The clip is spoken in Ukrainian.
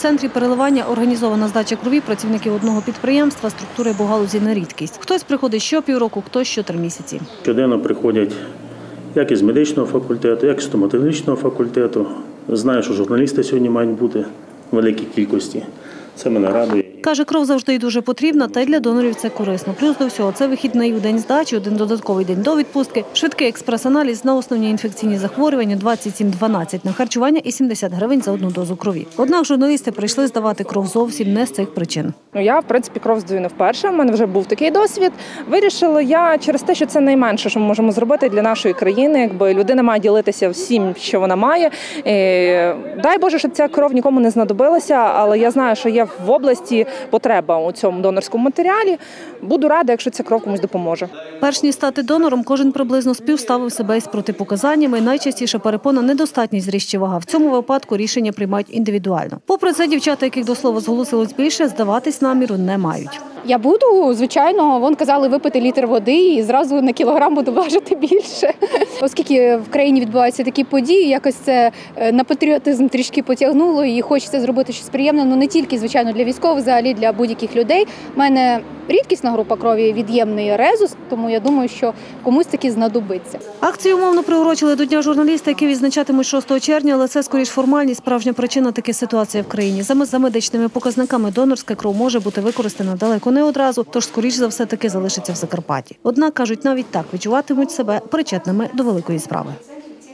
центрі переливання організована здача крові працівників одного підприємства структури бугалузі на рідкість. Хтось приходить щопівроку, хтось щотри місяці. Щоденно приходять як із медичного факультету, як із стоматологічного факультету. Знаю, що журналісти сьогодні мають бути в великій кількості. Це мене радує. Каже, кров завжди дуже потрібна, та й для донорів це корисно. Плюс до всього, це вихідний у день здачі, один додатковий день до відпустки, швидкий експрес-аналіз на основні інфекційні захворювання 27-12 на харчування і 70 гривень за одну дозу крові. Однак журналісти прийшли здавати кров зовсім не з цих причин. Ну я в принципі кров здаю не вперше. У мене вже був такий досвід. Вирішила я через те, що це найменше, що ми можемо зробити для нашої країни. Якби людина має ділитися всім, що вона має. Е, Дай Боже, щоб ця кров нікому не знадобилася, але я знаю, що є в області потреба у цьому донорському матеріалі. Буду рада, якщо ця кров комусь допоможе. Перш ніж стати донором, кожен приблизно співставив себе із протипоказаннями. Найчастіше перепона недостатність чи вага. В цьому випадку рішення приймають індивідуально. Попри це, дівчата, яких до слова зголосилось більше, здаватись наміру не мають. Я буду, звичайно, вон казали випити літр води і зразу на кілограм буду важити більше. Оскільки в країні відбуваються такі події, якось це е, на патріотизм трішки потягнуло і хочеться зробити щось приємне. Ну не тільки, звичайно, для військових, взагалі для будь-яких людей. У мене рідкісна група крові від'ємний резус, тому я думаю, що комусь таки знадобиться. Акцію умовно приурочили до Дня журналіста, який відзначатимуть 6 червня, але це скоріш формальність. Справжня причина таки ситуація в країні. Саме за медичними показниками донорська кров може бути використана далеко не одразу, тож скоріш за все таки залишиться в Закарпатті. Однак кажуть, навіть так відчуватимуть себе причетними до великої справи.